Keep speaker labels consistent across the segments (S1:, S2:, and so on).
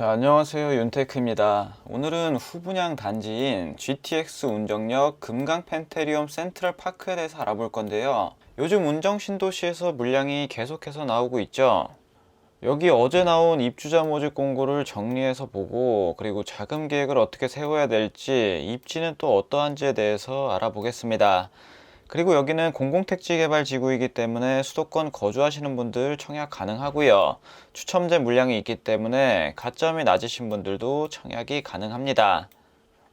S1: 자, 안녕하세요. 윤테크입니다. 오늘은 후분양 단지인 GTX 운정역 금강 펜테리움 센트럴 파크에 대해서 알아볼 건데요. 요즘 운정 신도시에서 물량이 계속해서 나오고 있죠. 여기 어제 나온 입주자 모집 공고를 정리해서 보고 그리고 자금 계획을 어떻게 세워야 될지 입지는 또 어떠한지에 대해서 알아보겠습니다. 그리고 여기는 공공택지 개발 지구이기 때문에 수도권 거주하시는 분들 청약 가능하고요. 추첨제 물량이 있기 때문에 가점이 낮으신 분들도 청약이 가능합니다.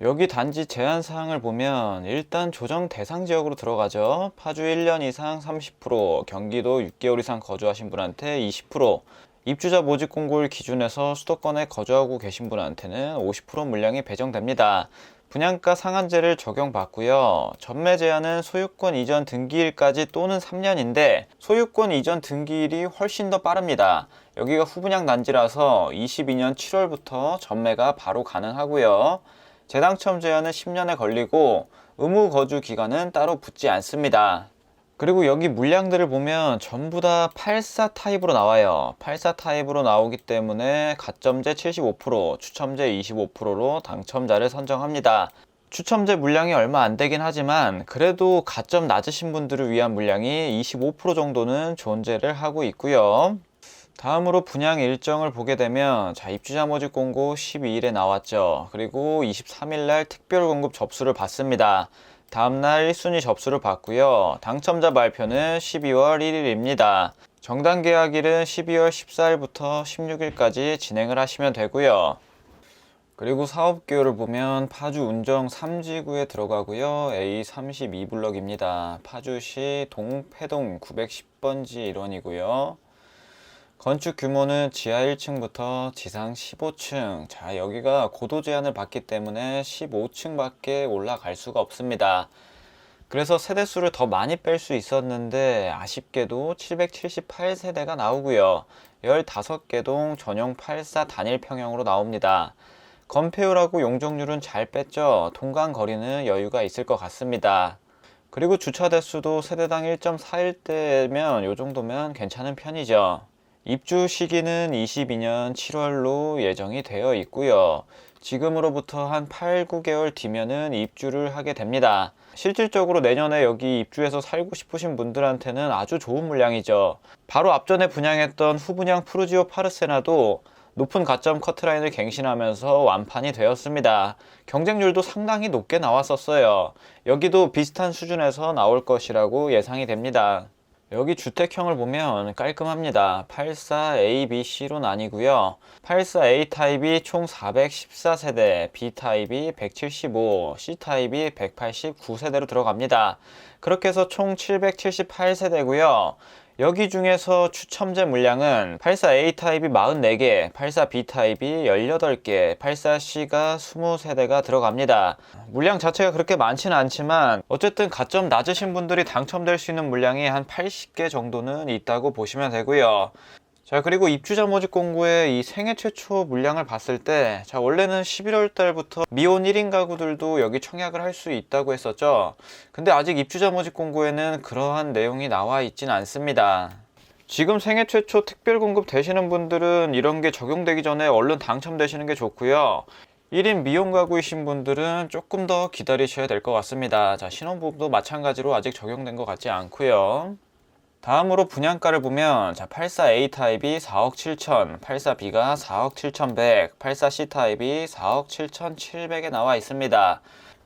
S1: 여기 단지 제한 사항을 보면 일단 조정 대상 지역으로 들어가죠. 파주 1년 이상 30%, 경기도 6개월 이상 거주하신 분한테 20%, 입주자 모집 공고를 기준해서 수도권에 거주하고 계신 분한테는 50% 물량이 배정됩니다. 분양가 상한제를 적용받고요. 전매 제한은 소유권 이전 등기일까지 또는 3년인데 소유권 이전 등기일이 훨씬 더 빠릅니다. 여기가 후분양 단지라서 22년 7월부터 전매가 바로 가능하고요. 재당첨 제한은 10년에 걸리고 의무 거주 기간은 따로 붙지 않습니다. 그리고 여기 물량들을 보면 전부 다 84 타입으로 나와요. 84 타입으로 나오기 때문에 가점제 75%, 추첨제 25%로 당첨자를 선정합니다. 추첨제 물량이 얼마 안 되긴 하지만 그래도 가점 낮으신 분들을 위한 물량이 25% 정도는 존재를 하고 있고요. 다음으로 분양 일정을 보게 되면 자 입주자 모집 공고 12일에 나왔죠. 그리고 23일 날 특별 공급 접수를 받습니다. 다음날 1순위 접수를 받고요. 당첨자 발표는 12월 1일입니다. 정당 계약일은 12월 14일부터 16일까지 진행을 하시면 되고요. 그리고 사업 기호를 보면 파주 운정 3지구에 들어가고요. A32블럭입니다. 파주시 동패동 910번지 일원이고요. 건축 규모는 지하 1층부터 지상 15층. 자, 여기가 고도 제한을 받기 때문에 15층밖에 올라갈 수가 없습니다. 그래서 세대수를 더 많이 뺄 수 있었는데 아쉽게도 778세대가 나오고요. 15개 동 전용 84 단일 평형으로 나옵니다. 건폐율하고 용적률은 잘 뺐죠. 통관 거리는 여유가 있을 것 같습니다. 그리고 주차 대수도 세대당 1.41대면 요 정도면 괜찮은 편이죠. 입주 시기는 22년 7월로 예정이 되어 있고요. 지금으로부터 한 8, 9개월 뒤면은 입주를 하게 됩니다. 실질적으로 내년에 여기 입주해서 살고 싶으신 분들한테는 아주 좋은 물량이죠. 바로 앞전에 분양했던 후분양 푸르지오 파르세나도 높은 가점 커트라인을 갱신하면서 완판이 되었습니다. 경쟁률도 상당히 높게 나왔었어요. 여기도 비슷한 수준에서 나올 것이라고 예상이 됩니다. 여기 주택형을 보면 깔끔합니다. 84A, B, C로 나뉘고요. 84A 타입이 총 414세대, B 타입이 175, C 타입이 189세대로 들어갑니다. 그렇게 해서 총 778세대고요. 여기 중에서 추첨제 물량은 84A 타입이 44개, 84B 타입이 18개, 84C가 20세대가 들어갑니다. 물량 자체가 그렇게 많지는 않지만 어쨌든 가점 낮으신 분들이 당첨될 수 있는 물량이 한 80개 정도는 있다고 보시면 되고요. 자 그리고 입주자 모집 공고의 이 생애 최초 물량을 봤을 때 자 원래는 11월 달부터 미혼 1인 가구들도 여기 청약을 할 수 있다고 했었죠. 근데 아직 입주자 모집 공고에는 그러한 내용이 나와 있진 않습니다. 지금 생애 최초 특별 공급 되시는 분들은 이런 게 적용되기 전에 얼른 당첨되시는 게 좋고요. 1인 미혼 가구이신 분들은 조금 더 기다리셔야 될 것 같습니다. 자 신혼부부도 마찬가지로 아직 적용된 것 같지 않고요 다음으로 분양가를 보면 자 84A 타입이 4억 7천, 84B가 4억 7천100, 84C 타입이 4억 7천 7백에 나와 있습니다.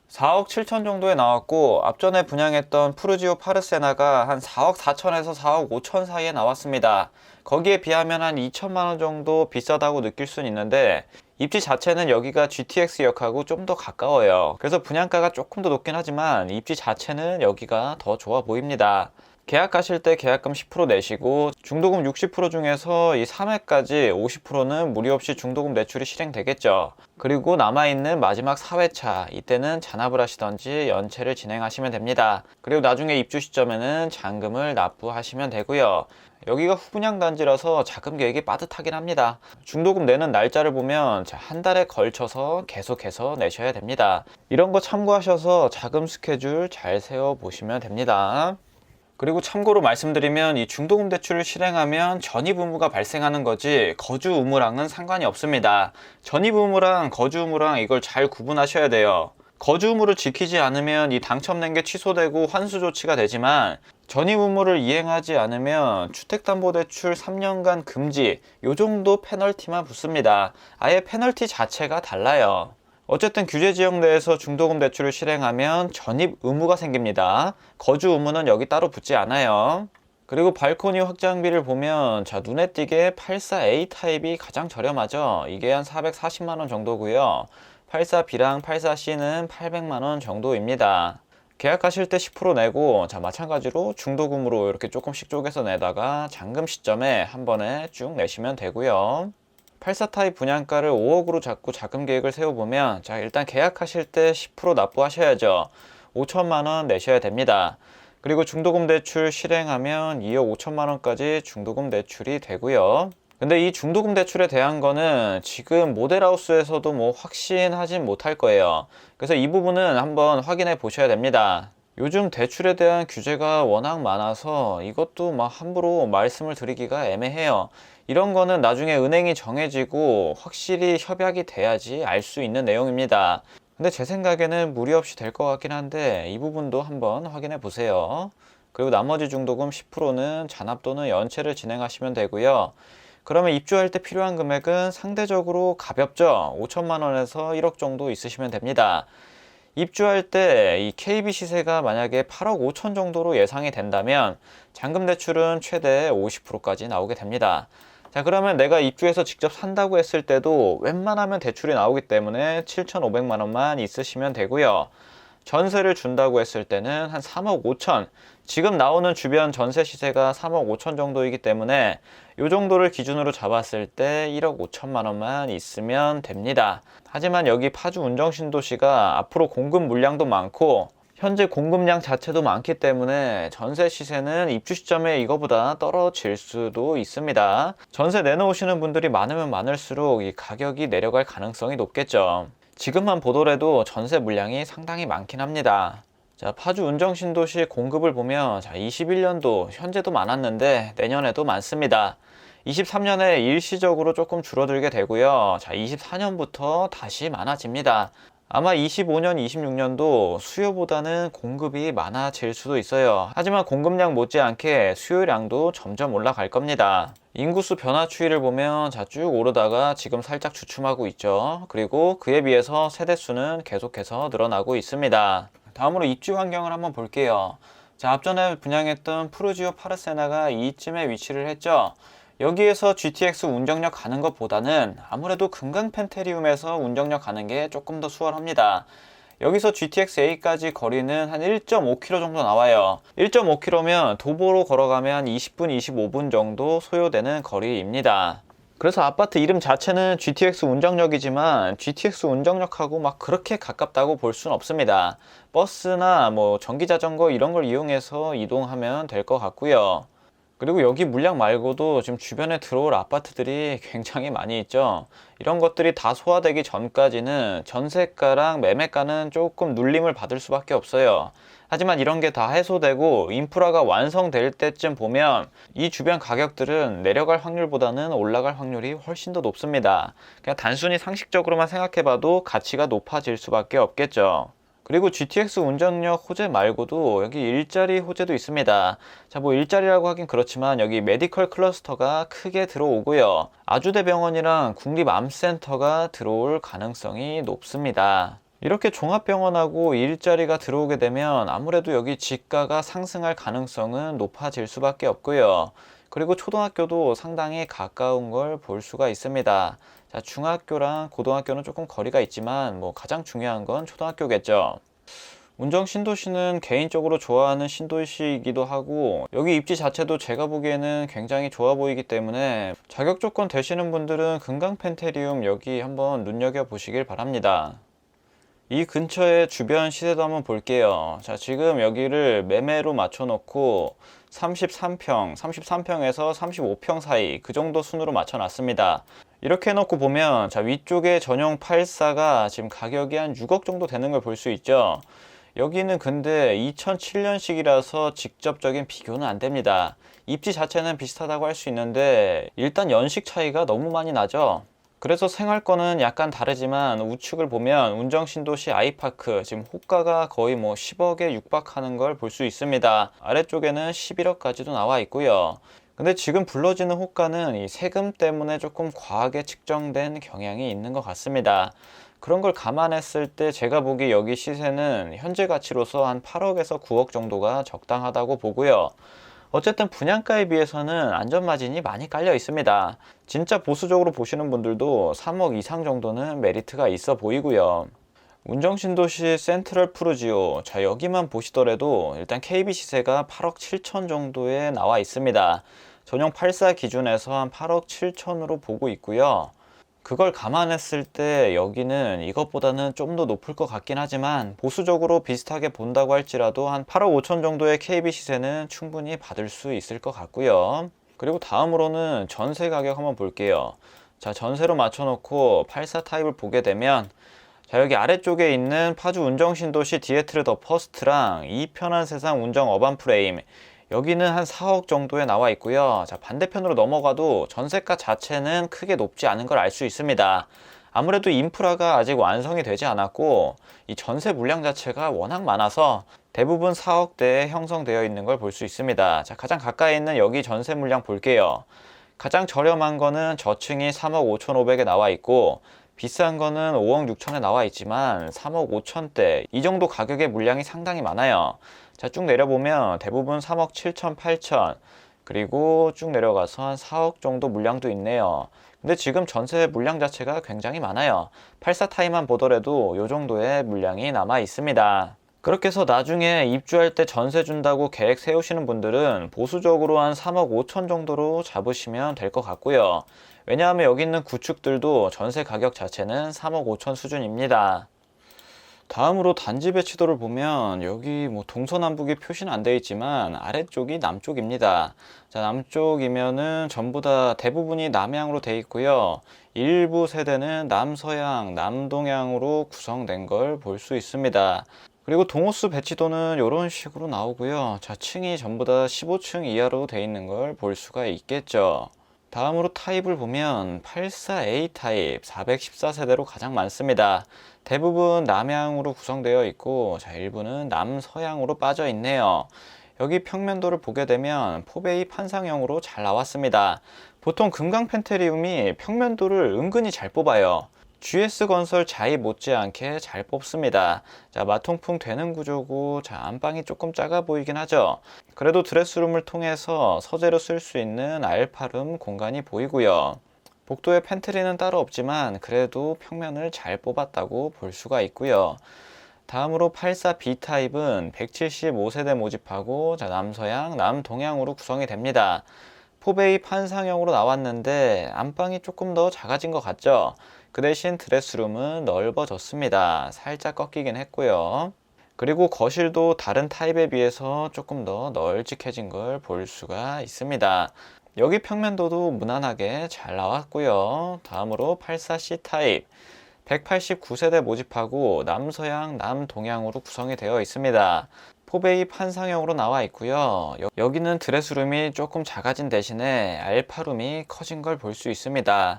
S1: 4억 7천 정도에 나왔고 앞전에 분양했던 푸르지오 파르세나가 한 4억 4천에서 4억 5천 사이에 나왔습니다. 거기에 비하면 한 2천만 원 정도 비싸다고 느낄 수는 있는데 입지 자체는 여기가 GTX역하고 좀 더 가까워요. 그래서 분양가가 조금 더 높긴 하지만 입지 자체는 여기가 더 좋아 보입니다. 계약하실 때 계약금 10% 내시고 중도금 60% 중에서 이 3회까지 50%는 무리 없이 중도금 대출이 실행되겠죠. 그리고 남아있는 마지막 4회차 이때는 잔압을 하시던지 연체를 진행하시면 됩니다. 그리고 나중에 입주 시점에는 잔금을 납부하시면 되고요. 여기가 후분양 단지라서 자금 계획이 빠듯하긴 합니다. 중도금 내는 날짜를 보면 한 달에 걸쳐서 계속해서 내셔야 됩니다. 이런 거 참고하셔서 자금 스케줄 잘 세워 보시면 됩니다. 그리고 참고로 말씀드리면 이 중도금 대출을 실행하면 전입 의무가 발생하는 거지 거주 의무랑은 상관이 없습니다. 전입 의무랑 거주 의무랑 이걸 잘 구분하셔야 돼요. 거주 의무를 지키지 않으면 이 당첨된 게 취소되고 환수 조치가 되지만 전입 의무를 이행하지 않으면 주택담보대출 3년간 금지 요 정도 페널티만 붙습니다. 아예 페널티 자체가 달라요. 어쨌든 규제 지역 내에서 중도금 대출을 실행하면 전입 의무가 생깁니다. 거주 의무는 여기 따로 붙지 않아요. 그리고 발코니 확장비를 보면 자 눈에 띄게 84A 타입이 가장 저렴하죠. 이게 한 440만 원 정도고요. 84B랑 84C는 800만 원 정도입니다. 계약하실 때 10% 내고 자 마찬가지로 중도금으로 이렇게 조금씩 쪼개서 내다가 잔금 시점에 한 번에 쭉 내시면 되고요. 84 타입 분양가를 5억으로 잡고 자금 계획을 세워보면 자 일단 계약하실 때 10% 납부하셔야죠. 5천만 원 내셔야 됩니다. 그리고 중도금 대출 실행하면 2억 5천만 원까지 중도금 대출이 되고요. 근데 이 중도금 대출에 대한 거는 지금 모델하우스에서도 뭐 확신하진 못할 거예요. 그래서 이 부분은 한번 확인해 보셔야 됩니다. 요즘 대출에 대한 규제가 워낙 많아서 이것도 막 함부로 말씀을 드리기가 애매해요. 이런 거는 나중에 은행이 정해지고 확실히 협약이 돼야지 알 수 있는 내용입니다. 근데 제 생각에는 무리 없이 될 것 같긴 한데 이 부분도 한번 확인해 보세요. 그리고 나머지 중도금 10%는 잔압 또는 연체를 진행하시면 되고요. 그러면 입주할 때 필요한 금액은 상대적으로 가볍죠. 5천만 원에서 1억 정도 있으시면 됩니다. 입주할 때 이 KB 시세가 만약에 8억 5천 정도로 예상이 된다면 잔금 대출은 최대 50%까지 나오게 됩니다. 자 그러면 내가 입주해서 직접 산다고 했을 때도 웬만하면 대출이 나오기 때문에 7,500만 원만 있으시면 되고요. 전세를 준다고 했을 때는 한 3억 5천 지금 나오는 주변 전세 시세가 3억 5천 정도이기 때문에 이 정도를 기준으로 잡았을 때 1억 5천만 원만 있으면 됩니다. 하지만 여기 파주 운정신도시가 앞으로 공급 물량도 많고 현재 공급량 자체도 많기 때문에 전세 시세는 입주 시점에 이거보다 떨어질 수도 있습니다. 전세 내놓으시는 분들이 많으면 많을수록 이 가격이 내려갈 가능성이 높겠죠. 지금만 보더라도 전세 물량이 상당히 많긴 합니다. 자, 파주 운정신도시 공급을 보면 자, 21년도 현재도 많았는데 내년에도 많습니다. 23년에 일시적으로 조금 줄어들게 되고요. 자, 24년부터 다시 많아집니다. 아마 25년, 26년도 수요보다는 공급이 많아질 수도 있어요. 하지만 공급량 못지않게 수요량도 점점 올라갈 겁니다. 인구수 변화 추이를 보면 자 쭉 오르다가 지금 살짝 주춤하고 있죠. 그리고 그에 비해서 세대수는 계속해서 늘어나고 있습니다. 다음으로 입주 환경을 한번 볼게요. 자, 앞전에 분양했던 푸르지오 파르세나가 이쯤에 위치를 했죠. 여기에서 GTX 운정역 가는 것보다는 아무래도 금강 펜테리움에서 운정역 가는 게 조금 더 수월합니다. 여기서 GTX A까지 거리는 한 1.5km 정도 나와요. 1.5km면 도보로 걸어가면 한 20분, 25분 정도 소요되는 거리입니다. 그래서 아파트 이름 자체는 GTX 운정역이지만 GTX 운정역하고 막 그렇게 가깝다고 볼 수는 없습니다. 버스나 뭐 전기 자전거 이런 걸 이용해서 이동하면 될 것 같고요. 그리고 여기 물량 말고도 지금 주변에 들어올 아파트들이 굉장히 많이 있죠. 이런 것들이 다 소화되기 전까지는 전세가랑 매매가는 조금 눌림을 받을 수밖에 없어요. 하지만 이런 게 다 해소되고 인프라가 완성될 때쯤 보면 이 주변 가격들은 내려갈 확률보다는 올라갈 확률이 훨씬 더 높습니다. 그냥 단순히 상식적으로만 생각해봐도 가치가 높아질 수밖에 없겠죠. 그리고 GTX 운전력 호재 말고도 여기 일자리 호재도 있습니다. 자, 뭐 일자리라고 하긴 그렇지만 여기 메디컬 클러스터가 크게 들어오고요. 아주대병원이랑 국립암센터가 들어올 가능성이 높습니다. 이렇게 종합병원하고 일자리가 들어오게 되면 아무래도 여기 지가가 상승할 가능성은 높아질 수밖에 없고요. 그리고 초등학교도 상당히 가까운 걸 볼 수가 있습니다. 자, 중학교랑 고등학교는 조금 거리가 있지만 뭐 가장 중요한 건 초등학교겠죠. 운정 신도시는 개인적으로 좋아하는 신도시이기도 하고 여기 입지 자체도 제가 보기에는 굉장히 좋아 보이기 때문에 자격 조건 되시는 분들은 금강 펜테리움 여기 한번 눈여겨 보시길 바랍니다. 이 근처에 주변 시세도 한번 볼게요. 자, 지금 여기를 매매로 맞춰 놓고 33평, 33평에서 35평 사이 그 정도 순으로 맞춰 놨습니다. 이렇게 해놓고 보면 자 위쪽에 전용 84가 지금 가격이 한 6억 정도 되는 걸 볼 수 있죠 여기는 근데 2007년식이라서 직접적인 비교는 안 됩니다. 입지 자체는 비슷하다고 할 수 있는데 일단 연식 차이가 너무 많이 나죠. 그래서 생활권은 약간 다르지만 우측을 보면 운정신도시 아이파크 지금 호가가 거의 뭐 10억에 육박하는 걸 볼 수 있습니다. 아래쪽에는 11억까지도 나와 있고요. 근데 지금 불러지는 호가는 이 세금 때문에 조금 과하게 측정된 경향이 있는 것 같습니다. 그런 걸 감안했을 때 제가 보기 여기 시세는 현재 가치로서 한 8억에서 9억 정도가 적당하다고 보고요. 어쨌든 분양가에 비해서는 안전마진이 많이 깔려 있습니다. 진짜 보수적으로 보시는 분들도 3억 이상 정도는 메리트가 있어 보이고요. 운정신도시 센트럴 푸르지오 자 여기만 보시더라도 일단 KB 시세가 8억 7천 정도에 나와 있습니다. 전용 84 기준에서 한 8억 7천으로 보고 있고요. 그걸 감안했을 때 여기는 이것보다는 좀 더 높을 것 같긴 하지만 보수적으로 비슷하게 본다고 할지라도 한 8억 5천 정도의 KB 시세는 충분히 받을 수 있을 것 같고요. 그리고 다음으로는 전세 가격 한번 볼게요. 자, 전세로 맞춰놓고 84 타입을 보게 되면 자, 여기 아래쪽에 있는 파주 운정신도시 디에트르 더 퍼스트랑 이 편한 세상 운정 어반 프레임 여기는 한 4억 정도에 나와 있고요. 자, 반대편으로 넘어가도 전세가 자체는 크게 높지 않은 걸 알 수 있습니다. 아무래도 인프라가 아직 완성이 되지 않았고 이 전세 물량 자체가 워낙 많아서 대부분 4억대에 형성되어 있는 걸 볼 수 있습니다. 자, 가장 가까이 있는 여기 전세 물량 볼게요. 가장 저렴한 거는 저층이 3억 5천5백에 나와 있고 비싼 거는 5억 6천에 나와 있지만 3억 5천대 이 정도 가격의 물량이 상당히 많아요. 자, 쭉 내려보면 대부분 3억 7천, 8천 그리고 쭉 내려가서 한 4억 정도 물량도 있네요. 근데 지금 전세 물량 자체가 굉장히 많아요. 84 타입만 보더라도 이 정도의 물량이 남아 있습니다. 그렇게 해서 나중에 입주할 때 전세 준다고 계획 세우시는 분들은 보수적으로 한 3억 5천 정도로 잡으시면 될 것 같고요. 왜냐하면 여기 있는 구축들도 전세 가격 자체는 3억 5천 수준입니다. 다음으로 단지 배치도를 보면 여기 뭐 동서남북이 표시는 안 되어 있지만 아래쪽이 남쪽입니다. 자, 남쪽이면은 전부 다 대부분이 남향으로 되어 있고요. 일부 세대는 남서향, 남동향으로 구성된 걸 볼 수 있습니다. 그리고 동호수 배치도는 이런 식으로 나오고요. 자, 층이 전부 다 15층 이하로 되어 있는 걸 볼 수가 있겠죠. 다음으로 타입을 보면 84A 타입 414세대로 가장 많습니다. 대부분 남향으로 구성되어 있고 자, 일부는 남서향으로 빠져 있네요. 여기 평면도를 보게 되면 포베이 판상형으로 잘 나왔습니다. 보통 금강 펜테리움이 평면도를 은근히 잘 뽑아요. GS건설 자이 못지않게 잘 뽑습니다. 자, 마통풍 되는 구조고, 자, 안방이 조금 작아 보이긴 하죠. 그래도 드레스룸을 통해서 서재로 쓸 수 있는 알파룸 공간이 보이고요. 복도에 팬트리는 따로 없지만 그래도 평면을 잘 뽑았다고 볼 수가 있고요. 다음으로 84B 타입은 175세대 모집하고 자, 남서양, 남동향으로 구성이 됩니다. 포베이 판상형으로 나왔는데 안방이 조금 더 작아진 것 같죠? 그 대신 드레스룸은 넓어졌습니다. 살짝 꺾이긴 했고요. 그리고 거실도 다른 타입에 비해서 조금 더 널찍해진 걸 볼 수가 있습니다. 여기 평면도도 무난하게 잘 나왔고요. 다음으로 84C 타입 189세대 모집하고 남서양, 남동향으로 구성이 되어 있습니다. 포베이 판상형으로 나와 있고요. 여기는 드레스룸이 조금 작아진 대신에 알파룸이 커진 걸 볼 수 있습니다.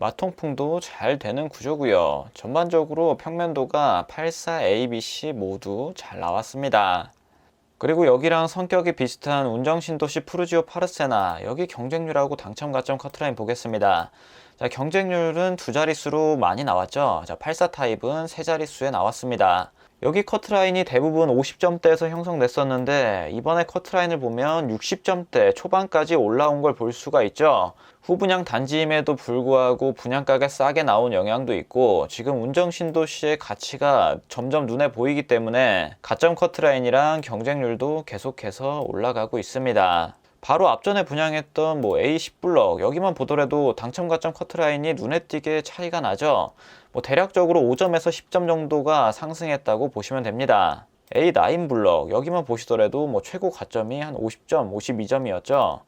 S1: 마통풍도 잘 되는 구조고요. 전반적으로 평면도가 84 ABC 모두 잘 나왔습니다. 그리고 여기랑 성격이 비슷한 운정신도시 푸르지오 파르세나 여기 경쟁률하고 당첨 가점 커트라인 보겠습니다. 자, 경쟁률은 두 자릿수로 많이 나왔죠. 자, 84 타입은 세 자릿수에 나왔습니다. 여기 커트라인이 대부분 50점대에서 형성됐었는데 이번에 커트라인을 보면 60점대 초반까지 올라온 걸 볼 수가 있죠. 후분양 단지임에도 불구하고 분양가가 싸게 나온 영향도 있고 지금 운정 신도시의 가치가 점점 눈에 보이기 때문에 가점 커트라인이랑 경쟁률도 계속해서 올라가고 있습니다. 바로 앞전에 분양했던 뭐 A10 블럭 여기만 보더라도 당첨 가점 커트라인이 눈에 띄게 차이가 나죠. 뭐 대략적으로 5점에서 10점 정도가 상승했다고 보시면 됩니다. A9 블럭 여기만 보시더라도 뭐 최고 가점이 한 50점, 52점이었죠.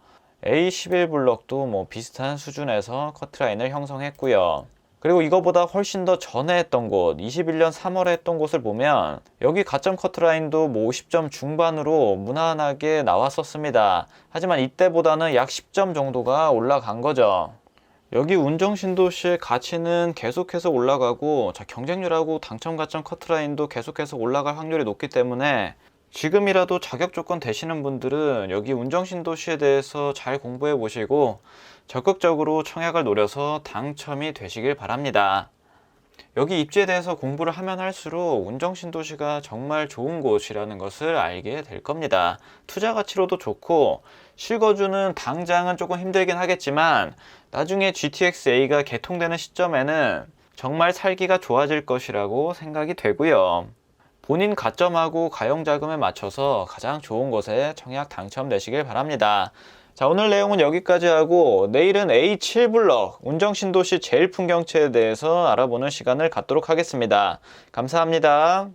S1: A11 블럭도 뭐 비슷한 수준에서 커트라인을 형성했고요. 그리고 이거보다 훨씬 더 전에 했던 곳, 21년 3월에 했던 곳을 보면 여기 가점 커트라인도 뭐 50점 중반으로 무난하게 나왔었습니다. 하지만 이때보다는 약 10점 정도가 올라간 거죠. 여기 운정신도시의 가치는 계속해서 올라가고 자, 경쟁률하고 당첨 가점 커트라인도 계속해서 올라갈 확률이 높기 때문에 지금이라도 자격 조건 되시는 분들은 여기 운정신도시에 대해서 잘 공부해 보시고 적극적으로 청약을 노려서 당첨이 되시길 바랍니다. 여기 입지에 대해서 공부를 하면 할수록 운정신도시가 정말 좋은 곳이라는 것을 알게 될 겁니다. 투자 가치로도 좋고 실거주는 당장은 조금 힘들긴 하겠지만 나중에 GTX-A가 개통되는 시점에는 정말 살기가 좋아질 것이라고 생각이 되고요. 본인 가점하고 가용 자금에 맞춰서 가장 좋은 곳에 청약 당첨되시길 바랍니다. 자, 오늘 내용은 여기까지 하고 내일은 A7 블럭 운정 신도시 제일 풍경채에 대해서 알아보는 시간을 갖도록 하겠습니다. 감사합니다.